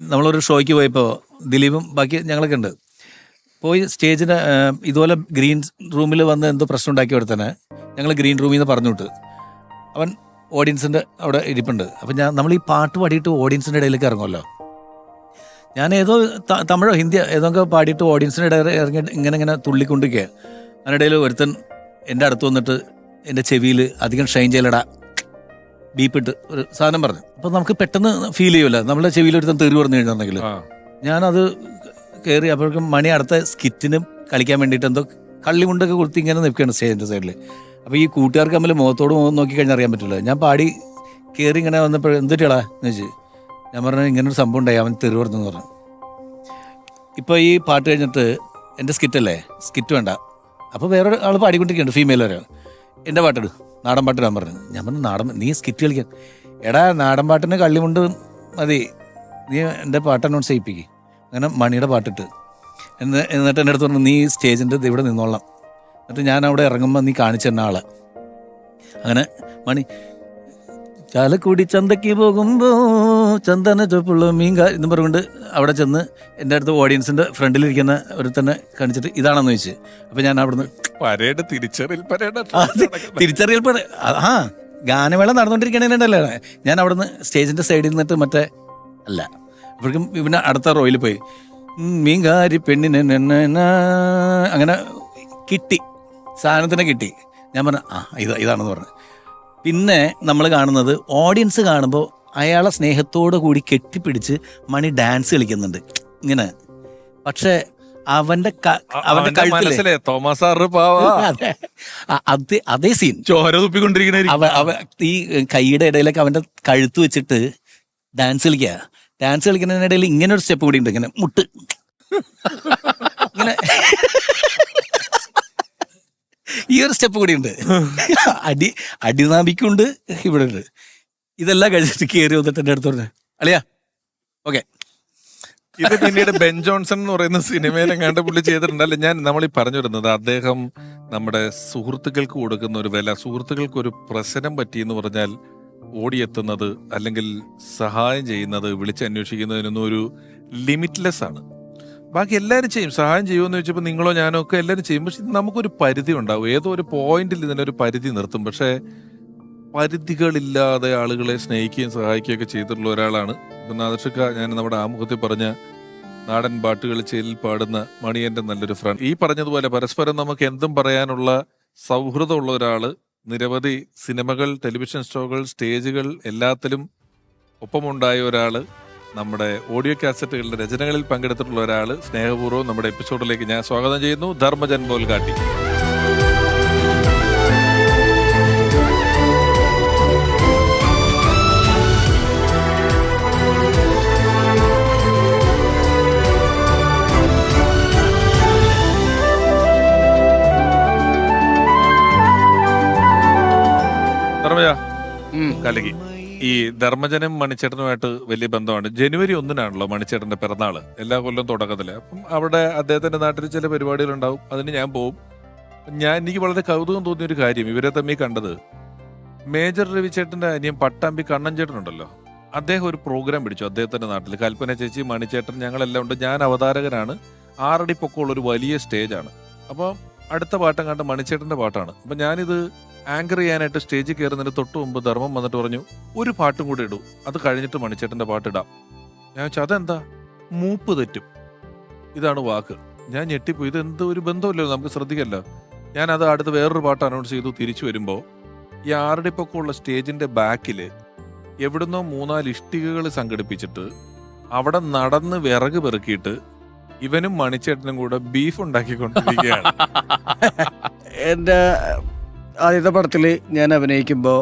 നമ്മളൊരു ഷോയ്ക്ക് പോയപ്പോൾ ദിലീപും ബാക്കി ഞങ്ങളൊക്കെ ഉണ്ട്. പോയി സ്റ്റേജിന് ഇതുപോലെ ഗ്രീൻ റൂമിൽ വന്ന് എന്തോ പ്രശ്നം ഉണ്ടാക്കി അവിടെ തന്നെ ഞങ്ങൾ ഗ്രീൻ റൂമിൽ നിന്ന് പറഞ്ഞു വിട്ട്. അവൻ ഓഡിയൻസിന്റെ അവിടെ ഇരിപ്പുണ്ട്. അപ്പം ഞാൻ നമ്മൾ ഈ പാട്ട് പാടിയിട്ട് ഓഡിയൻസിന്റെ ഇടയിലേക്ക് ഇറങ്ങുമല്ലോ ഞാൻ ഏതോ തമിഴോ ഹിന്ദിയോ ഏതൊക്കെ പാടിയിട്ട് ഓഡിയൻസിന്റെ ഇടയിൽ ഇറങ്ങി ഇങ്ങനെ ഇങ്ങനെ തുള്ളിക്കൊണ്ടിരിക്കുക അതിനിടയിൽ ഒരുത്തൻ എന്റെ അടുത്ത് വന്നിട്ട് എന്റെ ചെവിയിൽ അധികം ഷൈൻ ചെയ്യലടാ. ബീപ്പിട്ട് ഒരു സാധനം പറഞ്ഞു. അപ്പൊ നമുക്ക് പെട്ടെന്ന് ഫീൽ ചെയ്യൂല. നമ്മുടെ ചെവിയിൽ ഒരു തെറി പറഞ്ഞു കഴിഞ്ഞിട്ടുണ്ടെങ്കിൽ. ഞാനത് കയറി അപ്പോഴേക്കും മണി അടുത്ത സ്കിറ്റിനും കളിക്കാൻ വേണ്ടിയിട്ട് എന്തോ കള്ളിമുണ്ടൊക്കെ കൊടുത്ത് ഇങ്ങനെ നിൽക്കുകയാണ് സ്റ്റേജിന്റെ സൈഡിൽ അപ്പോൾ ഈ കൂട്ടുകാർക്ക് തമ്മിൽ മുഖത്തോട് മുഖം നോക്കി കഴിഞ്ഞാൽ അറിയാൻ പറ്റില്ല. ഞാൻ പാടി കയറി ഇങ്ങനെ വന്നപ്പോൾ എന്തിട്ടാ? എന്ന് വെച്ച് ഞാൻ പറഞ്ഞു ഇങ്ങനൊരു സംഭവം ഉണ്ടായി. അവൻ തെറി പറഞ്ഞു പറഞ്ഞു. ഇപ്പോൾ ഈ പാട്ട് കഴിഞ്ഞിട്ട് എന്റെ സ്കിറ്റല്ലേ സ്കിറ്റ് വേണ്ട. അപ്പോൾ വേറെ ആൾ പാടിക്കൊണ്ടിരിക്കുന്നുണ്ട് ഫീമെയിൽ ഒരാൾ എന്റെ പാട്ടിട്. നാടൻ പാട്ടിടാൻ പറഞ്ഞു. ഞാൻ പറഞ്ഞു നാടൻ നീ സ്കിറ്റ് കളിക്കാൻ എടാ നാടൻ പാട്ടിന് കള്ളിമുണ്ട് മതി. നീ എന്റെ പാട്ട് അനൗൺസ് ചെയ്യിപ്പിക്കി. അങ്ങനെ മണിയുടെ പാട്ടിട്ട്. എന്ന് എന്നിട്ട് എന്റെ അടുത്ത് പറഞ്ഞു നീ സ്റ്റേജിന്റെ ഇവിടെ നിന്നോളാം. എന്നിട്ട് ഞാൻ അവിടെ ഇറങ്ങുമ്പോൾ നീ കാണിച്ചു തന്ന ആളെ. അങ്ങനെ മണി ചാലക്കുടി ചന്തയ്ക്ക് പോകുമ്പോൾ ചന്ദന ചുവപ്പുള്ള മീൻകാ എന്നും പറഞ്ഞുകൊണ്ട് അവിടെ ചെന്ന് എന്റെ അടുത്ത് ഓഡിയൻസിന്റെ ഫ്രണ്ടിലിരിക്കുന്ന ഒരു തന്നെ കാണിച്ചിട്ട് ഇതാണെന്ന് ചോദിച്ചു. അപ്പം ഞാൻ അവിടുന്ന് പരേഡ് തിരിച്ചറിയൽ പരേഡ് ആ ഗാനമേള നടന്നുകൊണ്ടിരിക്കണേണ്ടല്ലേ ഞാൻ അവിടുന്ന് സ്റ്റേജിന്റെ സൈഡിൽ നിന്നിട്ട് മറ്റേ അല്ല. അപ്പോഴേക്കും പിന്നെ അടുത്ത റോയിൽ പോയി. മീൻകാരി പെണ്ണിന്. അങ്ങനെ കിട്ടി. സാധനത്തിനെ കിട്ടി. ഞാൻ പറഞ്ഞു ആ ഇത് ഇതാണെന്ന് പറഞ്ഞു. പിന്നെ നമ്മൾ കാണുന്നത് ഓഡിയൻസ് കാണുമ്പോൾ അയാളെ സ്നേഹത്തോടു കൂടി കെട്ടിപ്പിടിച്ച് മണി ഡാൻസ് കളിക്കുന്നുണ്ട്. ഇങ്ങനെ. പക്ഷേ അവന്റെ അവന്റെ കഴുത്തിലെ തോമസ് അതേ. അതേ സീൻ ചോര തുപ്പിക്കൊണ്ടിരിക്കുന്ന ഈ കൈയുടെ ഇടയിലൊക്കെ അവന്റെ കഴുത്ത് വെച്ചിട്ട് ഡാൻസ് കളിക്കുക ഡാൻസ് കളിക്കുന്നതിനിടയിൽ ഇങ്ങനെ ഒരു സ്റ്റെപ്പ് കൂടി ഉണ്ട്. ഇങ്ങനെ മുട്ട്. ഇങ്ങനെ. ഈ ഒരു സ്റ്റെപ്പ് കൂടി ഉണ്ട്. അടി അടിനാമിക്കുണ്ട് ഇവിടെ ഉണ്ട്. ഇതെല്ലാം കഴിച്ചിട്ട് കയറി വന്നിട്ട് എന്റെ അടുത്ത് പറഞ്ഞു അളിയാ ഓക്കെ. ഇത് പിന്നീട് ബെൻ ജോൺസൺ എന്ന് പറയുന്ന സിനിമയിലും കണ്ട് പുള്ളി ചെയ്തിട്ടുണ്ട്. അല്ല ഞാൻ നമ്മൾ ഈ പറഞ്ഞു വരുന്നത് അദ്ദേഹം നമ്മുടെ സുഹൃത്തുക്കൾക്ക് കൊടുക്കുന്ന ഒരു വില സുഹൃത്തുക്കൾക്ക് ഒരു പ്രശ്നം പറ്റി എന്ന് പറഞ്ഞാൽ ഓടിയെത്തുന്നത് അല്ലെങ്കിൽ സഹായം ചെയ്യുന്നത് വിളിച്ചന്വേഷിക്കുന്നതിനൊന്നും ഒരു ലിമിറ്റ്ലെസ് ആണ്. ബാക്കി എല്ലാവരും ചെയ്യും സഹായം ചെയ്യുമെന്ന് ചോദിച്ചപ്പോൾ നിങ്ങളോ ഞാനോ ഒക്കെ എല്ലാവരും ചെയ്യും. പക്ഷെ നമുക്കൊരു പരിധി ഉണ്ടാവും. ഏതോ ഒരു പോയിന്റിൽ ഇതിനൊരു പരിധി നിർത്തും. പക്ഷേ പരിധികളില്ലാതെ ആളുകളെ സ്നേഹിക്കുകയും സഹായിക്കുകയൊക്കെ ചെയ്തിട്ടുള്ള ഒരാളാണ്. ഇപ്പം നാദർഷക്ക ഞാൻ നമ്മുടെ ആമുഖത്തിൽ പറഞ്ഞ നാടൻ പാട്ടുകൾ ചേലിൽ പാടുന്ന മണിയന്റെ നല്ലൊരു ഫ്രണ്ട്. ഈ പറഞ്ഞതുപോലെ പരസ്പരം നമുക്ക് എന്തും പറയാനുള്ള സൗഹൃദമുള്ള ഒരാൾ നിരവധി സിനിമകൾ ടെലിവിഷൻ ഷോകൾ സ്റ്റേജുകൾ എല്ലാത്തിലും ഒപ്പമുണ്ടായ ഒരാൾ നമ്മുടെ ഓഡിയോ കാസറ്റുകളുടെ രചനകളിൽ പങ്കെടുത്തിട്ടുള്ള ഒരാൾ സ്നേഹപൂർവം നമ്മുടെ എപ്പിസോഡിലേക്ക് ഞാൻ സ്വാഗതം ചെയ്യുന്നു. ധർമ്മജൻ ബോൽഗാട്ടി കലകി ഈ ധർമ്മജനം മണിച്ചേട്ടനുമായിട്ട് വലിയ ബന്ധമാണ്. ജനുവരി ഒന്നിനാണല്ലോ മണിച്ചേട്ടന്റെ പിറന്നാൾ. എല്ലാ കൊല്ലം തുടക്കത്തിൽ. അപ്പം അവിടെ അദ്ദേഹത്തിന്റെ നാട്ടിൽ ചില പരിപാടികളുണ്ടാവും. അതിന് ഞാൻ പോവും. ഞാൻ എനിക്ക് വളരെ കൗതുകം തോന്നിയ ഒരു കാര്യം. ഇവരെ തമ്മിൽ കണ്ടത് മേജർ രവിചേട്ടന്റെ അനിയൻ പട്ടാമ്പി കണ്ണൻ ചേട്ടനുണ്ടല്ലോ അദ്ദേഹം ഒരു പ്രോഗ്രാം പിടിച്ചു അദ്ദേഹത്തിന്റെ നാട്ടിൽ. കൽപ്പന ചേച്ചി മണിച്ചേട്ടൻ ഞങ്ങളെല്ലാം ഉണ്ട്. ഞാൻ അവതാരകനാണ്. ആറടി പൊക്കമുള്ള ഒരു വലിയ സ്റ്റേജാണ് അപ്പോൾ അടുത്ത പാട്ടം കണ്ട മണിച്ചേട്ടന്റെ പാട്ടാണ്. അപ്പം ഞാനിത് ആങ്കർ ചെയ്യാനായിട്ട് സ്റ്റേജിൽ കയറുന്നതിന് തൊട്ട് മുമ്പ് ധർമ്മം വന്നിട്ട് പറഞ്ഞു ഒരു പാട്ടും കൂടെ ഇടൂ. അത് കഴിഞ്ഞിട്ട് മണിച്ചേട്ടന്റെ പാട്ടിടാം ഞാൻ വെച്ചാൽ അതെന്താ? മൂപ്പ് തെറ്റും. ഇതാണ് വാക്ക്. ഞാൻ ഞെട്ടിപ്പോയി ഇത് എന്ത് ഒരു ബന്ധമല്ലോ? നമുക്ക് ശ്രദ്ധിക്കല്ല. ഞാൻ അത് അടുത്ത് വേറൊരു പാട്ട് അനൗൺസ് ചെയ്തു തിരിച്ചു വരുമ്പോൾ ഈ ആരുടെ പൊക്കമുള്ള സ്റ്റേജിന്റെ ബാക്കിൽ എവിടുന്നോ മൂന്നാൽ ഇഷ്ടികകൾ സംഘടിപ്പിച്ചിട്ട് അവിടെ നടന്ന് വിറക് പെറുക്കിയിട്ട് ഇവനും മണിച്ചേട്ടനും കൂടെ ബീഫ് ഉണ്ടാക്കിക്കൊണ്ടിരിക്കുകയാണ്. എന്റെ ആദ്യത്തെ പടത്തിൽ ഞാൻ അഭിനയിക്കുമ്പോൾ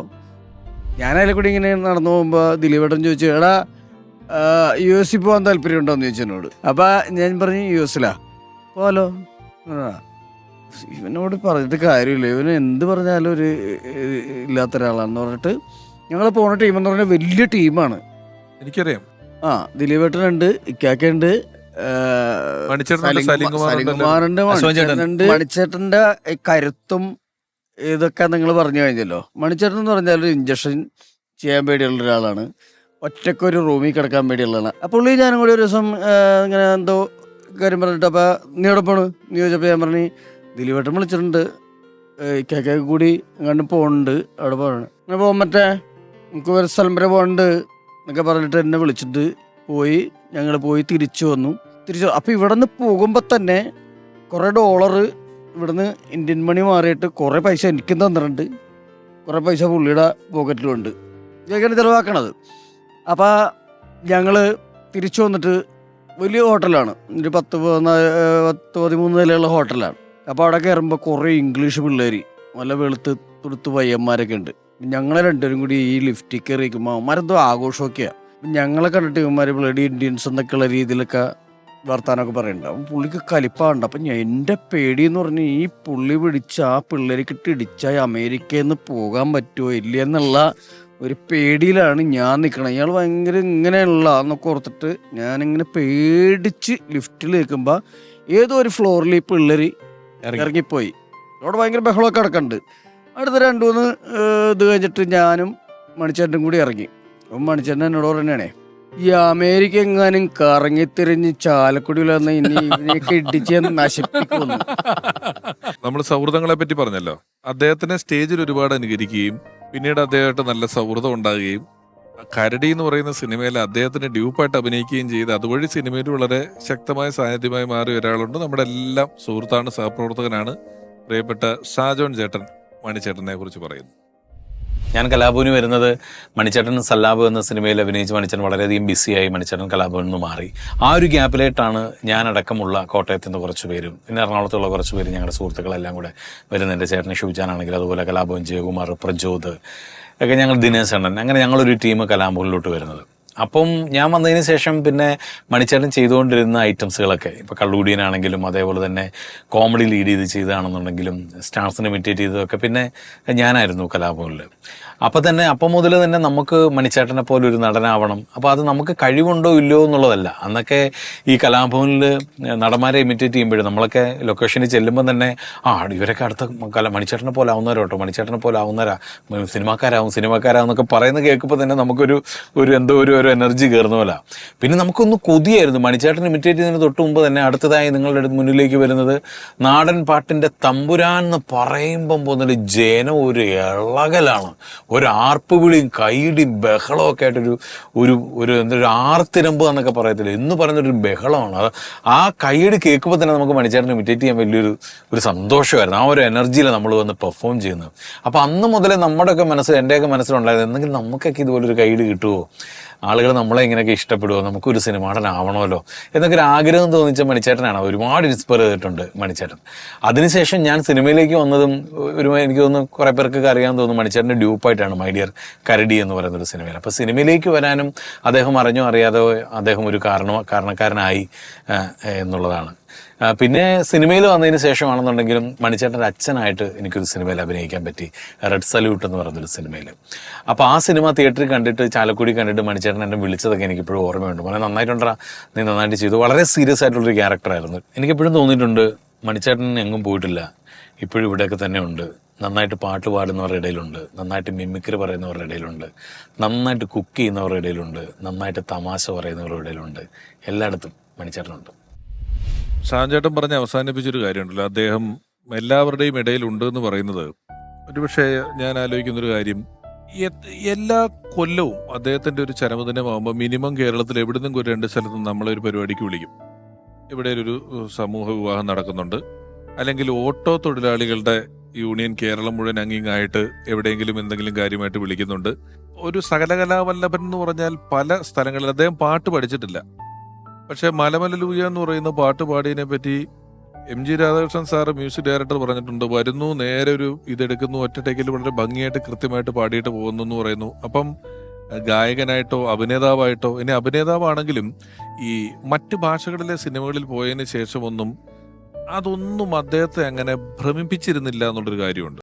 ഞാൻ അതിൽ കൂടി ഇങ്ങനെ നടന്നു പോകുമ്പോൾ ദിലീപേട്ടൻ ചോദിച്ചു എടാ യു പോവാൻ പോകാൻ താല്പര്യമുണ്ടോ എന്ന് ചോദിച്ചു എന്നോട്. അപ്പം ഞാൻ പറഞ്ഞു യു എസിലാ പോലോ ഇവനോട് പറഞ്ഞിട്ട് കാര്യമില്ല. ഇവന് എന്ത് പറഞ്ഞാലും ഒരു ഇല്ലാത്ത ഒരാളാണെന്ന് പറഞ്ഞിട്ട് ഞങ്ങൾ പോണ ടീം എന്ന് പറഞ്ഞാൽ വലിയ ടീമാണ്. എനിക്കറിയാം. ആ ദിലീപേട്ടനുണ്ട് ഇക്കാക്കുണ്ട് മണിച്ചേട്ടന്റെ ഈ കരുത്തും ഇതൊക്കെ നിങ്ങൾ പറഞ്ഞു കഴിഞ്ഞല്ലോ. മണിച്ചേട്ടൻ എന്ന് പറഞ്ഞാൽ ഒരു ഇഞ്ചക്ഷൻ ചെയ്യാൻ പേടിയുള്ള ഒരാളാണ്. ഒറ്റക്കൊരു റൂമിൽ കിടക്കാൻ പേടിയുള്ളതാണ് അപ്പോൾ പുള്ളി ഞാനും കൂടി ഒരു ദിവസം ഇങ്ങനെ എന്തോ കാര്യം പറഞ്ഞിട്ട് അപ്പോൾ നീ എവിടെ പോണ്? നീ ചോദിച്ചപ്പോൾ ഞാൻ പറഞ്ഞു ദിലീപേട്ടൻ വിളിച്ചിട്ടുണ്ട്. കേക്കെ കൂടി ഇങ്ങോട്ട് പോകുന്നുണ്ട് അവിടെ പോകണം അങ്ങനെ പോകാൻ മറ്റേ നമുക്ക് ഒരു സ്ഥലം വരെ പോകണ്ട് എന്നൊക്കെ പറഞ്ഞിട്ട് എന്നെ വിളിച്ചിട്ട് പോയി. ഞങ്ങൾ പോയി തിരിച്ചു വന്നു. തിരിച്ചു അപ്പോൾ ഇവിടെ നിന്ന് പോകുമ്പോൾ തന്നെ കുറേ ഡോളർ ഇവിടുന്ന് ഇന്ത്യൻ മണി മാറിയിട്ട് കുറേ പൈസ എനിക്കും തന്നിട്ടുണ്ട്. കുറേ പൈസ പുള്ളിയുടെ പോക്കറ്റിലുണ്ട് ഇതൊക്കെയാണ് ചിലവാക്കണത്. അപ്പോൾ ഞങ്ങൾ തിരിച്ചു വന്നിട്ട് വലിയ ഹോട്ടലാണ് ഒരു പത്ത് പതിനാല് പത്ത് പതിമൂന്ന് നിലയുള്ള ഹോട്ടലാണ് അപ്പോൾ അവിടെ കയറുമ്പോൾ കുറേ ഇംഗ്ലീഷ് പിള്ളേർ നല്ല വെളുത്ത് തുടുത്ത് പയ്യന്മാരൊക്കെ ഉണ്ട്. ഞങ്ങളെ രണ്ടുപേരും കൂടി ഈ ലിഫ്റ്റിൽ കയറിയിരിക്കുമ്പോൾ അവന്മാരെന്തോ ആഘോഷമൊക്കെയാണ് ഞങ്ങളെ കണ്ടിട്ട് ഇവന്മാർ ബ്ലഡി ഇന്ത്യൻസ് എന്നൊക്കെയുള്ള രീതിയിലൊക്കെ വർത്താനമൊക്കെ പറയുന്നുണ്ട് അപ്പം പുള്ളിക്ക് കലിപ്പാണ്ട് അപ്പം എന്റെ പേടി എന്ന് പറഞ്ഞ് ഈ പുള്ളി പിടിച്ച ആ പിള്ളേർക്ക് കിട്ടി ഇടിച്ചാൽ അമേരിക്കയിൽ നിന്ന് പോകാൻ പറ്റുമോ ഇല്ല എന്നുള്ള ഒരു പേടിയിലാണ് ഞാൻ നിൽക്കണത് ഇയാൾ ഭയങ്കര ഇങ്ങനെയുള്ള എന്നൊക്കെ ഓർത്തിട്ട് ഞാനിങ്ങനെ പേടിച്ച് ലിഫ്റ്റിൽ നിൽക്കുമ്പോൾ ഏതോ ഒരു ഫ്ലോറിൽ ഈ പിള്ളേർ ഇറങ്ങി. ഇറങ്ങിപ്പോയി. അവിടെ ഭയങ്കര ബഹളമൊക്കെ കിടക്കുന്നുണ്ട് അടുത്ത രണ്ടു മൂന്ന് ഇത് കഴിഞ്ഞിട്ട് ഞാനും മണിച്ചേട്ടനും കൂടി ഇറങ്ങി. അപ്പം മണിച്ചേട്ടൻ എന്നോട് പറഞ്ഞാണേ ഈ അമേരിക്ക എങ്ങാനും കറങ്ങിത്തിരിഞ്ഞ് ചാലക്കുടിയിൽ വന്ന് ഇനി ഇടിച്ച് നശിപ്പിക്കുന്നു നമ്മൾ സൗഹൃദങ്ങളെ പറ്റി പറഞ്ഞല്ലോ. അദ്ദേഹത്തിനെ സ്റ്റേജിൽ ഒരുപാട് അനുകരിക്കുകയും പിന്നീട് അദ്ദേഹമായിട്ട് നല്ല സൗഹൃദം ഉണ്ടാകുകയും കരടി എന്ന് പറയുന്ന സിനിമയിൽ അദ്ദേഹത്തിന് ഡ്യൂപ്പായിട്ട് അഭിനയിക്കുകയും ചെയ്ത് അതുവഴി സിനിമയിൽ വളരെ ശക്തമായ സാന്നിധ്യമായി മാറി ഒരാളുണ്ട്. നമ്മുടെ എല്ലാം സുഹൃത്താണ് സഹപ്രവർത്തകനാണ് പ്രിയപ്പെട്ട ഷാജോൺ ചേട്ടൻ മണിച്ചേട്ടനെ കുറിച്ച് പറയുന്നു. ഞാൻ കലാഭവന് വരുന്നത് മണിച്ചേട്ടൻ സല്ലാബ് എന്ന സിനിമയിൽ അഭിനയിച്ച് മണിച്ചേട്ടൻ വളരെയധികം ബിസിയായി മണിച്ചേട്ടൻ കലാപുവിൽ നിന്ന് മാറി. ആ ഒരു ഗ്യാപ്പിലായിട്ടാണ് ഞാനടക്കമുള്ള കോട്ടയത്ത് നിന്ന് കുറച്ച് പേരും പിന്നെ എറണാകുളത്തുള്ള കുറച്ച് പേര് ഞങ്ങളുടെ സുഹൃത്തുക്കളെല്ലാം കൂടെ വരുന്നത് ചേട്ടനെ ചേട്ടൻ അതുപോലെ കലാഭവൻ ജയകുമാർ പ്രജോദ് ഒക്കെ ഞങ്ങൾ ദിനേശ് അണ്ണൻ അങ്ങനെ ഞങ്ങളൊരു ടീം കലാമ്പൂരിലോട്ട് വരുന്നത്. അപ്പം ഞാൻ വന്നതിന് ശേഷം പിന്നെ മണിച്ചേട്ടൻ ചെയ്തുകൊണ്ടിരുന്ന ഐറ്റംസുകളൊക്കെ ഇപ്പോൾ കള്ളുകൂടിയനാണെങ്കിലും അതേപോലെ തന്നെ കോമഡി ലീഡ് ചെയ്ത് ചെയ്താണെന്നുണ്ടെങ്കിലും സ്റ്റാർസിനെ ഇമിറ്റേറ്റ് ചെയ്തതൊക്കെ പിന്നെ ഞാനായിരുന്നു കലാഭവനിൽ അപ്പം തന്നെ അപ്പം മുതൽ തന്നെ നമുക്ക് മണിച്ചേട്ടനെ പോലെ ഒരു നടനാവണം. അപ്പോൾ അത് നമുക്ക് കഴിവുണ്ടോ ഇല്ലയോ എന്നുള്ളതല്ല. അന്നൊക്കെ ഈ കലാഭവനിൽ നടന്മാരെ ഇമിറ്റേറ്റ് ചെയ്യുമ്പോൾ നമ്മളൊക്കെ ലൊക്കേഷനിൽ ചെല്ലുമ്പോൾ തന്നെ ആ ഇവരൊക്കെ അടുത്ത കല മണിച്ചേട്ടനെ പോലെ ആവുന്നവരോ കേട്ടോ മണിച്ചേട്ടനെ പോലെ ആവുന്നവരാ. സിനിമാക്കാരാവും സിനിമാക്കാരാവും എന്നൊക്കെ പറയുന്നത് കേൾക്കുമ്പോൾ തന്നെ നമുക്കൊരു ഒരു എന്തോ ഒരു ഒരു എനർജി കയറുന്ന പോലെ. പിന്നെ നമുക്കൊന്ന് കൊതിയായിരുന്നു. മണിച്ചേട്ടൻ ഇമിറ്റേറ്റ് ചെയ്യുന്നതിന് തൊട്ട് മുമ്പ് തന്നെ അടുത്തതായി നിങ്ങളുടെ അടുത്ത് മുന്നിലേക്ക് വരുന്നത് നാടൻ പാട്ടിന്റെ തമ്പുരാൻ എന്ന് പറയുമ്പം പോകുന്നൊരു ജനം ഒരു ഇളകലാണ്. ഒരു ആർപ്പ് വിളിയും കൈയിടിയും ബഹളവും ഒക്കെ ആയിട്ടൊരു ഒരു ഒരു എന്താ ഒരു ആർത്തിരമ്പ് എന്നൊക്കെ പറയത്തില്ല? എന്ന് പറയുന്നൊരു ബഹളമാണ്. അത് ആ കൈയിടി കേൾക്കുമ്പോൾ തന്നെ നമുക്ക് മണിച്ചേട്ടൻ ഇമിറ്റേറ്റ് ചെയ്യാൻ വലിയൊരു ഒരു സന്തോഷമായിരുന്നു. ആ ഒരു എനർജിയിൽ നമ്മൾ വന്ന് പെർഫോം ചെയ്യുന്നത്. അപ്പോൾ അന്ന് മുതലേ നമ്മുടെയൊക്കെ മനസ്സിൽ എന്റെയൊക്കെ മനസ്സിലുണ്ടായത് എന്തെങ്കിലും നമുക്കൊക്കെ ഇതുപോലൊരു കൈയിടി കിട്ടുമോ ആളുകൾ നമ്മളെ ഇങ്ങനെയൊക്കെ ഇഷ്ടപ്പെടുമോ നമുക്കൊരു സിനിമാടനാവണമല്ലോ എന്നൊക്കെ ഒരു ആഗ്രഹം തോന്നിച്ച മണിച്ചേട്ടനാണ്. ഒരുപാട് ഇൻസ്പയർ ചെയ്തിട്ടുണ്ട് മണിച്ചേട്ടൻ. അതിനുശേഷം ഞാൻ സിനിമയിലേക്ക് വന്നതും ഒരു എനിക്ക് തോന്നുന്നു കുറേ പേർക്കൊക്കെ അറിയാൻ തോന്നുന്നു മണിച്ചേട്ടന്റെ ഡ്യൂപ്പായിട്ടാണ് മൈ ഡിയർ കരടി എന്ന് പറയുന്ന ഒരു സിനിമയിൽ. അപ്പോൾ സിനിമയിലേക്ക് വരാനും അദ്ദേഹം അറിഞ്ഞോ അറിയാതോ അദ്ദേഹം ഒരു കാരണ കാരണക്കാരനായി എന്നുള്ളതാണ്. പിന്നെ സിനിമയിൽ വന്നതിന് ശേഷമാണെന്നുണ്ടെങ്കിലും മണിച്ചേട്ടന്റെ അച്ഛനായിട്ട് എനിക്കൊരു സിനിമയിൽ അഭിനയിക്കാൻ പറ്റി. റെഡ് സല്യൂട്ട് എന്ന് പറയുന്നൊരു സിനിമയിൽ. അപ്പോൾ ആ സിനിമ തിയേറ്ററിൽ കണ്ടിട്ട് ചാലക്കുടി കണ്ടിട്ട് മണിച്ചേട്ടൻ എന്നെ വിളിച്ചതൊക്കെ എനിക്കിപ്പോഴും ഓർമ്മയുണ്ട്. വളരെ നന്നായിട്ടുണ്ടാ നീ നന്നായിട്ട് ചെയ്തു. വളരെ സീരിയസ് ആയിട്ടുള്ളൊരു ക്യാരക്ടറായിരുന്നു എനിക്കെപ്പോഴും തോന്നിയിട്ടുണ്ട് മണിച്ചേട്ടൻ എങ്ങും പോയിട്ടില്ല. ഇപ്പോഴും ഇവിടെയൊക്കെ തന്നെ ഉണ്ട്. നന്നായിട്ട് പാട്ട് പാടുന്നവരുടെ ഇടയിലുണ്ട്. നന്നായിട്ട് മിമിക്രി പറയുന്നവരുടെ ഇടയിലുണ്ട്. നന്നായിട്ട് കുക്ക് ചെയ്യുന്നവരുടെ ഇടയിലുണ്ട്. നന്നായിട്ട് തമാശ പറയുന്നവരുടെ ഇടയിലുണ്ട്. എല്ലായിടത്തും മണിച്ചേട്ടനുണ്ട്. ഷാൻചേട്ടൻ പറഞ്ഞ് അവസാനിപ്പിച്ചൊരു കാര്യമുണ്ടല്ലോ. അദ്ദേഹം എല്ലാവരുടെയും ഇടയിൽ ഉണ്ട് എന്ന് പറയുന്നത് ഒരുപക്ഷെ ഞാൻ ആലോചിക്കുന്നൊരു കാര്യം. എല്ലാ കൊല്ലവും അദ്ദേഹത്തിന്റെ ഒരു ചരമദിനമാകുമ്പോൾ മിനിമം കേരളത്തിൽ എവിടെ നിന്നും ഒരു രണ്ട് സ്ഥലത്ത് നമ്മളെ ഒരു പരിപാടിക്ക് വിളിക്കും. ഇവിടെ ഒരു സമൂഹ വിവാഹം നടക്കുന്നുണ്ട്. അല്ലെങ്കിൽ ഓട്ടോ തൊഴിലാളികളുടെ യൂണിയൻ കേരളം മുഴുവൻ അംഗീകായിട്ട് എവിടെയെങ്കിലും എന്തെങ്കിലും കാര്യമായിട്ട് വിളിക്കുന്നുണ്ട്. ഒരു സകലകലാവല്ലഭൻ എന്ന് പറഞ്ഞാൽ പല സ്ഥലങ്ങളിൽ അദ്ദേഹം പാട്ട് പഠിച്ചിട്ടില്ല. പക്ഷെ മലമലലൂയ എന്ന് പറയുന്ന പാട്ട് പാടിയതിനെ പറ്റി M G Radhakrishnan sir music director പറഞ്ഞിട്ടുണ്ട് വരുന്നു നേരെ ഒരു ഇതെടുക്കുന്നു ഒറ്റ ടേക്കിൽ വളരെ ഭംഗിയായിട്ട് കൃത്യമായിട്ട് പാടിയിട്ട് പോകുന്നു എന്ന് പറയുന്നു. അപ്പം ഗായകനായിട്ടോ അഭിനേതാവായിട്ടോ ഇനി അഭിനേതാവാണെങ്കിലും ഈ മറ്റ് ഭാഷകളിലെ സിനിമകളിൽ പോയതിന് ശേഷമൊന്നും അതൊന്നും അദ്ദേഹത്തെ അങ്ങനെ ഭ്രമിപ്പിച്ചിരുന്നില്ല എന്നുള്ളൊരു കാര്യമുണ്ട്.